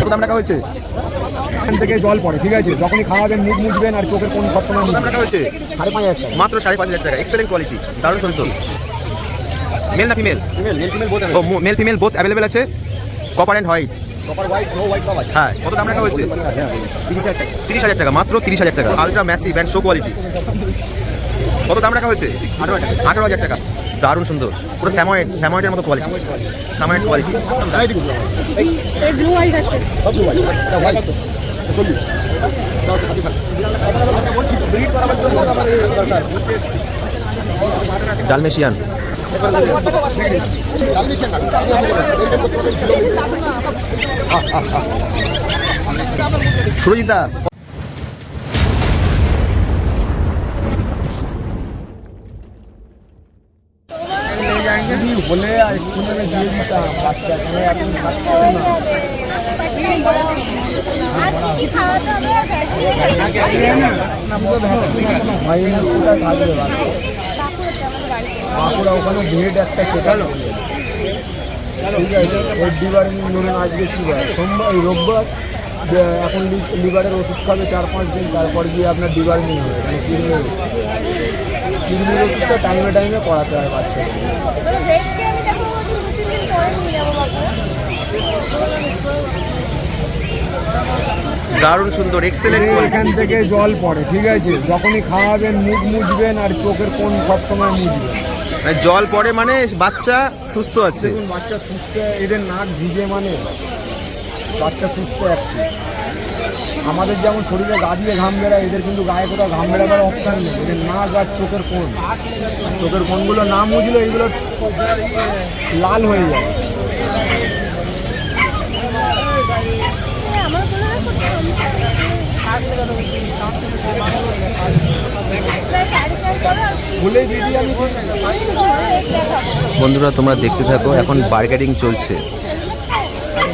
কত দাম রাখা হয়েছে? এখান থেকে জল পড়ে ঠিক আছে? যখনই খাওয়াবেন মুখ মুছবেন আর চোখের কোন সবসময় দাম রাখা হয়েছে? সাড়ে পাঁচ হাজার টাকা। মাত্র সাড়ে পাঁচ হাজার টাকা। এক্সেলেন্ট কোয়ালিটি দারুণ সরিষল মেল না ফিমেল মেল ফিমেল ও মেল ফিমেল বোথ অ্যাভেলেবেল আছে? Copper and white copper white no white হ্যাঁ কত দাম রাখা হয়েছে? তিরিশ হাজার টাকা। তিরিশ হাজার টাকা মাত্র তিরিশ হাজার টাকা। Ultra massive and show quality কত দাম রাখা হয়েছে? আঠারো হাজার টাকা। দারুণ সুন্দর। পুরো স্যাময়েড স্যাময়েডের মতো quality Samoyed quality blue white যদি হলে আর স্কুলে দিয়ে দিতাম বাচ্চা কেন বাঁকুড়া ওখানে বেড একটা চেকালো ঠিক আছে ওই ডিবারিং ধরুন আজকে কী বার সোমবার রোববার এখন লিভারের ওষুধ খাবে চার পাঁচ দিন তারপর গিয়ে আপনার ডিবার্মিং হবে মানে কিডনির ওষুধটা টাইমে টাইমে করাতে হয় বাচ্চাকে দারুণ সুন্দর এক্সেলেন্ট এখান থেকে জল পড়ে ঠিক আছে? যখনই খাওয়াবেন মুখ মুছবেন আর চোখের কোন সবসময় মুছবেন। মানে জল পড়ে মানে বাচ্চা সুস্থ আছে। বাচ্চা সুস্থ এদের নাক ভিজে মানে বাচ্চা সুস্থ একটু। আমাদের যেমন শরীরে গা দিয়ে ঘাম বেড়ায় এদের কিন্তু গায়ে কোথাও ঘাম বেড়াবার অপশান নেই। এদের নাক আর চোখের কোন চোখের কোনগুলো না মুছলে এইগুলো লাল হয়ে যায়। বন্ধুরা, তোমরা দেখতে থাকো, এখন বার্গেটিং চলছে।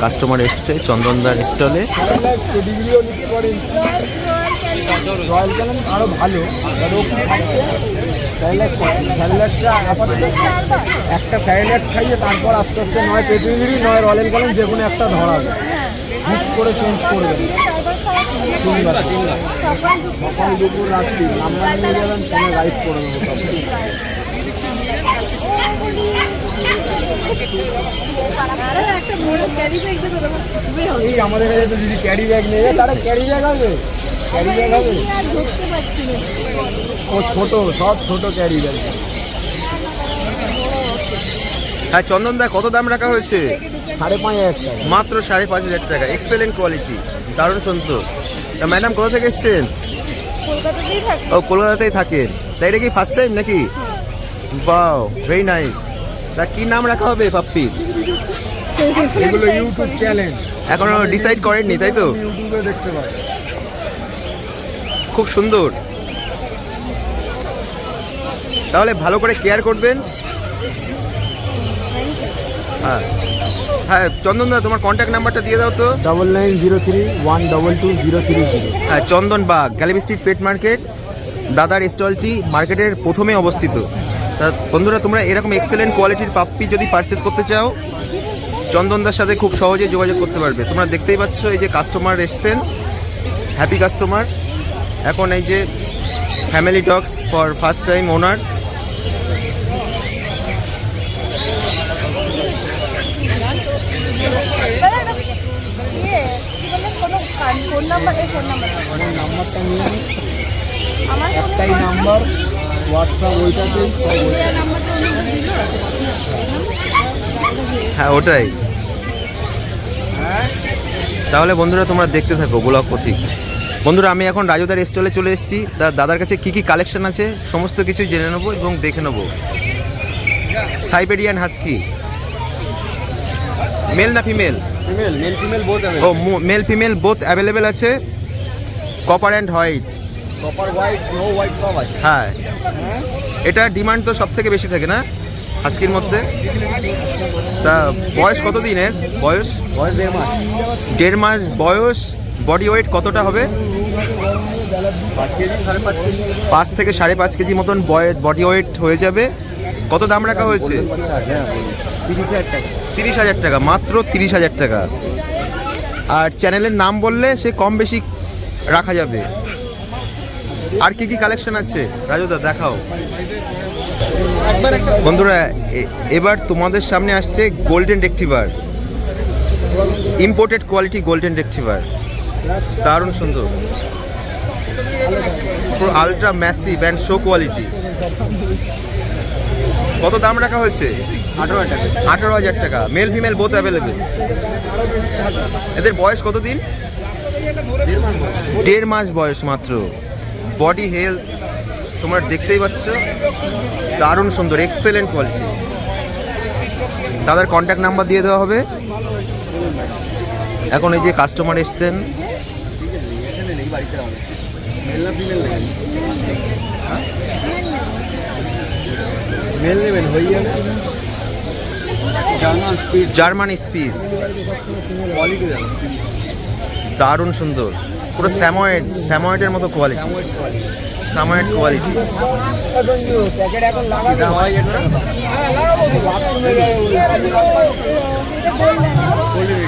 কাস্টমার এসছে চন্দনদার স্টলে ভালো একটা স্যালাডস খাইয়ে তারপর আস্তে আস্তে নয় পেটিগিরি নয় রয়্যাল চ্যালেঞ্জ যে কোনো একটা ধরাবে হুট করে চেঞ্জ তিনবার সকাল দুপুর রাত্রি আমরা নিয়ে যাবেন ফোনে গাইড করে দেবো সব একটা বড় ক্যারি ব্যাগ দেবো তোমার এই আমাদের কাছে তো যদি ক্যারি ব্যাগ নিয়ে যায় তারা ক্যারি ব্যাগ হবে ক্যারি ব্যাগ হবে ও ছোট সব ছোট ক্যারি ব্যাগ হ্যাঁ চন্দনদা কত দাম রাখা হয়েছে? সাড়ে পাঁচ হাজার টাকা। মাত্র সাড়ে পাঁচ হাজার টাকা। এক্সেলেন্ট কোয়ালিটি দারুণ সুন্দর তা ম্যাডাম কোথা থেকে এসছেন? ও কলকাতাতেই থাকেন। তাই এটা কি ফার্স্ট টাইম নাকি? বাও ভেরি নাইস তা কি নাম রাখা হবে পাপ্পির এগুলো ইউটিউব চ্যালেঞ্জ এখনও ডিসাইড করেননি তাই তো? ইউটিউবে দেখতে পাই খুব সুন্দর। তাহলে ভালো করে কেয়ার করবেন। হ্যাঁ। হ্যাঁ চন্দনদা তোমার কন্ট্যাক্ট নাম্বারটা দিয়ে দাও তো। Double nine zero three one double two zero three zero হ্যাঁ Chandan Bagh Galiff street pet market দাদার স্টলটি মার্কেটের প্রথমে অবস্থিত। তা বন্ধুরা তোমরা এরকম এক্সেলেন্ট কোয়ালিটির পাপ্পি যদি পারচেস করতে চাও চন্দনদার সাথে খুব সহজে যোগাযোগ করতে পারবে। তোমরা দেখতেই পাচ্ছ এই যে কাস্টমার এসছেন হ্যাপি কাস্টমার এখন এই যে family dogs for first time owners phone number এই ফোন নাম্বার। নাম্বারটা নিয়ে নিই। আমার একটাই নাম্বার। হোয়াটসঅ্যাপ ওইটাতেই সব হ্যাঁ ওটাই। তাহলে বন্ধুরা তোমরা দেখতে থাকো ব্লগ পথিক। বন্ধুরা আমি এখন রাজুদার স্টলে চলে এসেছি। দাদার কাছে কি কি কালেকশন আছে সমস্ত কিছু জেনে নেব এবং দেখে নেব। সাইবেরিয়ান হাস্কি মেল না female female male female both ও মেল ফিমেল বোথ অ্যাভেলেবেল আছে। Copper and white copper white no white সব আছে। হ্যাঁ। এটা ডিমান্ড তো সব থেকে বেশি থাকে না? হাস্কির মধ্যে। তা বয়স কত দিনের? বয়স? বয়স দেড় মাস। দেড় মাস বয়স বডি ওয়েট কতটা হবে? পাঁচ থেকে সাড়ে পাঁচ কেজি মতন বডি ওয়েট হয়ে যাবে। কত দাম রাখা হয়েছে? তিরিশ হাজার টাকা। তিরিশ হাজার টাকা মাত্র তিরিশ হাজার টাকা। আর চ্যানেলের নাম বললে সে কম বেশি রাখা যাবে। আর কি কি কালেকশন আছে? রাজুদা দেখাও। বন্ধুরা এবার তোমাদের সামনে আসছে golden retriever imported quality golden retriever দারুণ সুন্দর। পুরো ultra massive and show quality কত দাম রাখা হয়েছে? আঠারো হাজার টাকা। মেল ফিমেল বোথ অ্যাভেলেবেল এদের বয়স কত দিন দেড় মাস বয়স মাত্র। বডি হেলথ তোমরা দেখতেই পাচ্ছ। দারুণ সুন্দর এক্সেলেন্ট কোয়ালিটি তাদের কন্ট্যাক্ট নাম্বার দিয়ে দেওয়া হবে। এখন এই যে কাস্টমার এসছেন। জার্মান স্পিস দারুণ সুন্দর। পুরো স্যাময়েড, স্যাময়েডের মতো কোয়ালিটি স্যাময়েড কোয়ালিটি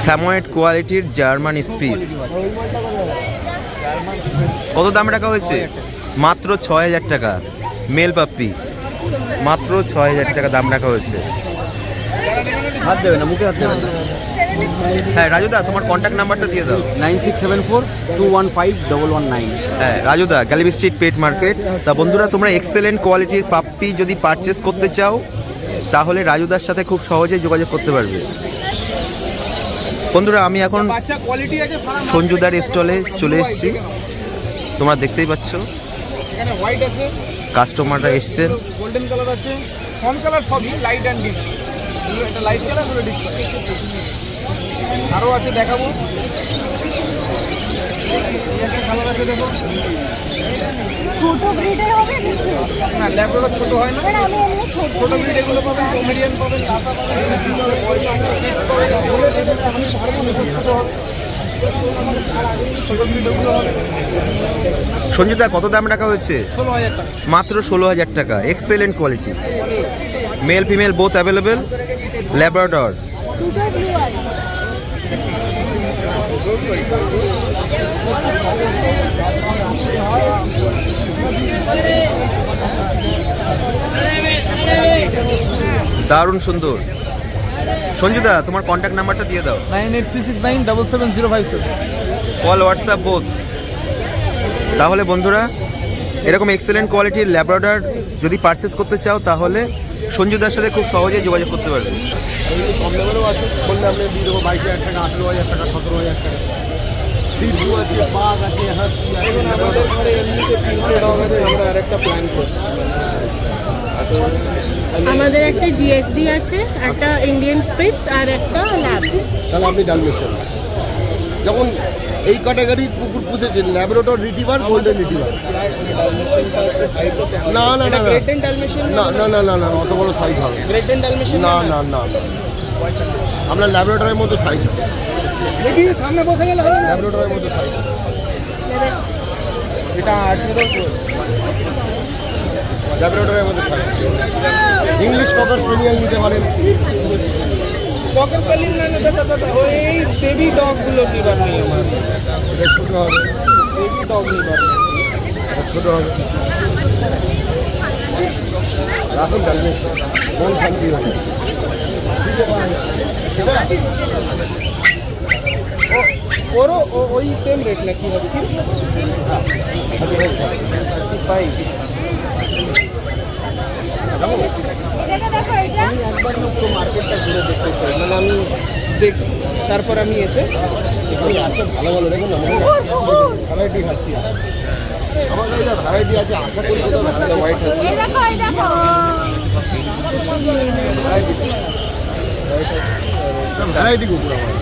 স্যাময়েড কোয়ালিটির জার্মান স্পিস। কত দাম রাখা হয়েছে? মাত্র ছয় হাজার টাকা। Male puppy. মাত্র ছয় হাজার টাকা দাম রাখা হয়েছে। হাত দেবে না, মুখে হাত দেবে না। হ্যাঁ রাজুদা তোমার কন্ট্যাক্ট নাম্বারটা দিয়ে দাও। Nine six seven four two one five double one nine. হ্যাঁ রাজুদা গ্যালিবি স্ট্রিট পেট মার্কেট তা বন্ধুরা তোমরা এক্সেলেন্ট কোয়ালিটির পাপ্পি যদি পারচেস করতে চাও তাহলে রাজুদার সাথে খুব সহজেই যোগাযোগ করতে পারবে। বন্ধুরা আমি এখন বাচ্চা কোয়ালিটি সঞ্জুদার স্টলে চলে এসেছি। তোমরা দেখতেই পাচ্ছ। এখানে হোয়াইট আছে। কাস্টমাররা এসছেন গোল্ডেন কালার আছে। কম কালার সবই light and deep light colour deep আরও আছে দেখাবো। এই কালার আছে দেখো ছোট ব্রিডের হবে না ল্যাপটপটা ছোট হয় না। আমি এমনি ছোট ছোট ব্রিড এগুলো পাবেন কমেডিয়ান পাবেন পাবেন সঞ্জুদা কত দাম রাখা হয়েছে? মাত্র ষোলো হাজার টাকা। Excellent quality male female both available Labrador দারুণ সুন্দর। সঞ্জুদা তোমার কন্ট্যাক্ট নাম্বারটা দিয়ে দাও। Nine eight three six nine double seven zero five seven call WhatsApp বোধ তাহলে বন্ধুরা এরকম এক্সেলেন্ট কোয়ালিটির ল্যাবরেটর যদি পারচেস করতে চাও তাহলে সঞ্জুদার সাথে খুব সহজেই যোগাযোগ করতে পারবে। কম লেভেলও আছে বললে আপনি দিয়ে দেবো বাইশ হাজার টাকা আঠেরো হাজার টাকা সতেরো হাজার টাকা। সিদ্ধু আছে বাঘ আছে হাসি আছে আমাদের ঘরে এমনিতে তিনটে ডগ আছে। আমরা আরেকটা প্ল্যান করছি। আমাদের একটা জিএসডি আছে একটা ইন্ডিয়ান স্পিটস আর একটা ল্যাব তাহলে আপনি ডালমেশন যখন এই ক্যাটাগরির কুকুর পুষেছেন ল্যাবরেটর রিটিভার গোল্ডেন রিটিভার না না না না। না না? না না না অত বড় সাইজ হবে না। না না না। আপনার ল্যাবরেটরের মতো সাইজ হবে। সামনে বসে গেলে হবে ল্যাবরেটরের মতো সাইজ হবে। এটা ল্যাবরেটরের মতো সাইজ ইংলিশ ককার স্পেনিয়াল নিতে পারেন। ককাস না না দাদা দাদা ওই বেবি ডগগুলো নিবার নেই আমার। ছোটো হবে। বেবি ডগ নিবার ছোটো হবে। রাখুন ডালমেশন মন শান্তি হবে। ওরও ও- ওই সেম রেট নাকি হাস্কি ফাইভ এটা দেখো একবার না পুরো মার্কেটটা ঘুরে দেখতে চাই। মানে আমি দেখ তারপর আমি এসে এখানে আছে ভালো ভালো দেখুন ভ্যারাইটি হাসি আমার কাছে ভ্যারাইটি আছে আশা করি কোথাও হোয়াইট হাসি ভ্যারাইটি কুকুর আমার।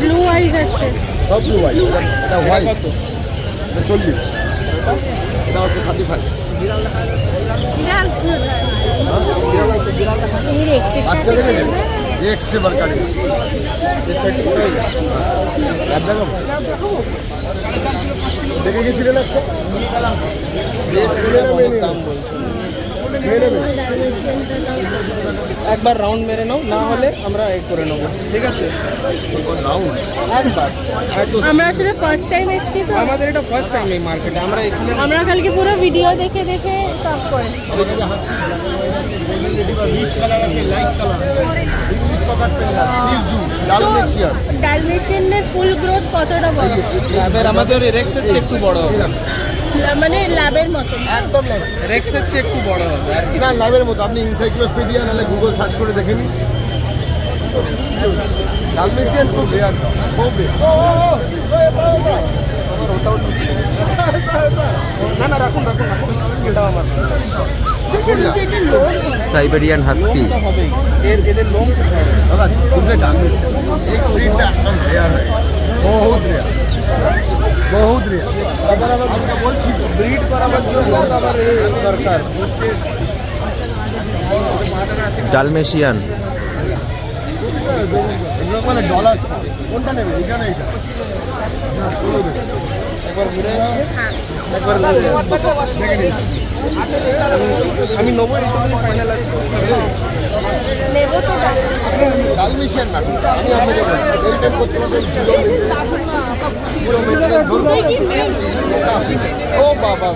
ব্লু আইজ আছে। সব ব্লু হোয়াইট এটা হোয়াইট এটা চল্লিশ। এটা হচ্ছে থার্টি ফাইভ দেখছে বারকারি দেখে গেছিলেন আপনি দাম বলছেন মেরে একবার রাউন্ড মেরে নাও না হলে আমরা এ করে নেব ঠিক আছে? একবার। আমরা আসলে ফার্স্ট টাইম এসেছি তো। আমাদের এটা ফার্স্ট টাইম এই মার্কেটে আমরা এখানে আমরা কালকে পুরো ভিডিও দেখে দেখে সব করে রিচ কালার আছে লাইট কালার ডালমেশিয়ান। ডালমেশিয়ানের ফুল গ্রোথ কতটা বড়? এবার আমাদের রেক্সের চেয়ে একটু বড় হবে। মানে ল্যাবের মতন। একদম রেক্সের চেয়ে একটু বড় হবে আর না লাভের মতো। আপনি ইনসাইক্লোপিডিয়া নাহলে গুগল সার্চ করে দেখে নিন। ডালমেশিয়ান খুব রেয়ার খুব না না রাখুন রাখুন রাখুন। এটাও আমার। Siberian husky. এর এদের লোম। দাদা দুটো ডালমেশিয়ান এই ব্রিডটা একদম রেয়ার হয়। বহুত রেয়ার বহুত রেয়ার আবার আবার আমরা বলছি ব্রিড করাবার জন্য আবার দরকার। ডালমেশিয়ান। মানে ডলার কোনটা নেবে? এটা না এটা। একবার ঘুরে একবার ঘুরে আমি নেব ফাইনাল আছে। নেব তো না। আমি আপনাকে বলছি মেনটেন করতে পারবেন ও বাবা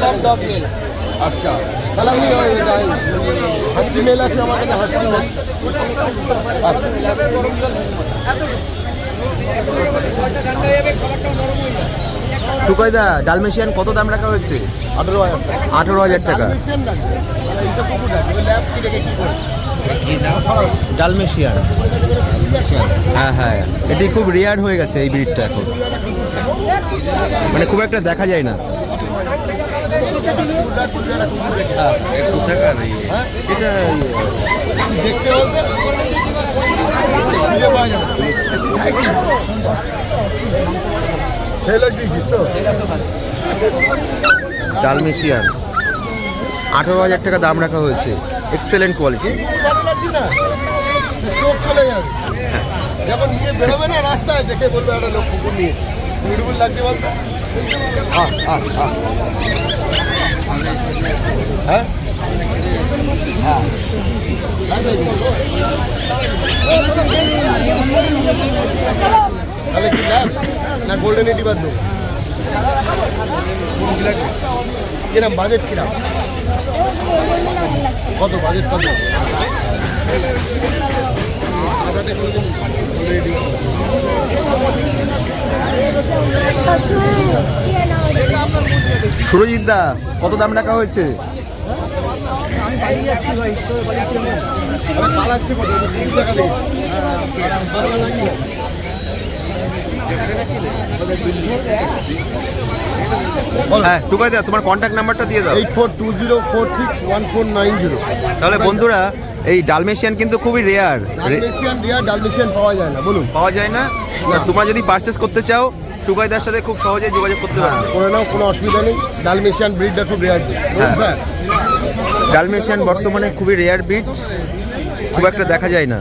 সব মিল আচ্ছা তাহলে আমি হাসকি মেল আছে আমার কাছে হাসকি মেল আচ্ছা। টুকইদা ডালমেশিয়ান কত দাম রাখা হয়েছে? আঠেরো হাজার টাকা। আঠেরো হাজার টাকা ডালমেশিয়ান। হ্যাঁ হ্যাঁ। এটি খুব রেয়ার হয়ে গেছে এই ব্রিডটা এখন। মানে খুব একটা দেখা যায় না। হ্যাঁ এটা দেখতে ডালমেশিয়ান। আঠেরো হাজার টাকা দাম রাখা হয়েছে। এক্সেলেন্ট কোয়ালিটি চোখ চলে যাবে। যখন নিয়ে বেরোবে না রাস্তায় দেখে বলবে একটা লোক কুকুর নিয়ে বিউটিফুল লাগছে বলতো। হ্যাঁ? হ্যাঁ না গোল্ডেন বাজেট কিরাম কত বাজেট কত সুরজিৎ দা কত দাম রাখা হয়েছে? হ্যাঁ টুকাইদা তোমার কন্ট্যাক্ট নাম্বারটা দিয়ে দাও। Eight four two zero four six one four nine zero. তাহলে বন্ধুরা এই ডালমেশিয়ান কিন্তু খুবই রেয়ার ডালমেশিয়ান রিয়ার ডালমেশিয়ান পাওয়া যায় না বলুন। পাওয়া যায় না? তোমরা যদি পারচেস করতে চাও টুকাইদার সাথে খুব সহজেই যোগাযোগ করতে হ্যাঁ পারবে। করে নাও কোনো অসুবিধা নেই। ডালমেশিয়ান ব্রিডটা খুব রেয়ার হ্যাঁ। ডালমেশিয়ান বর্তমানে খুবই রেয়ার ব্রিড খুব একটা দেখা যায় না।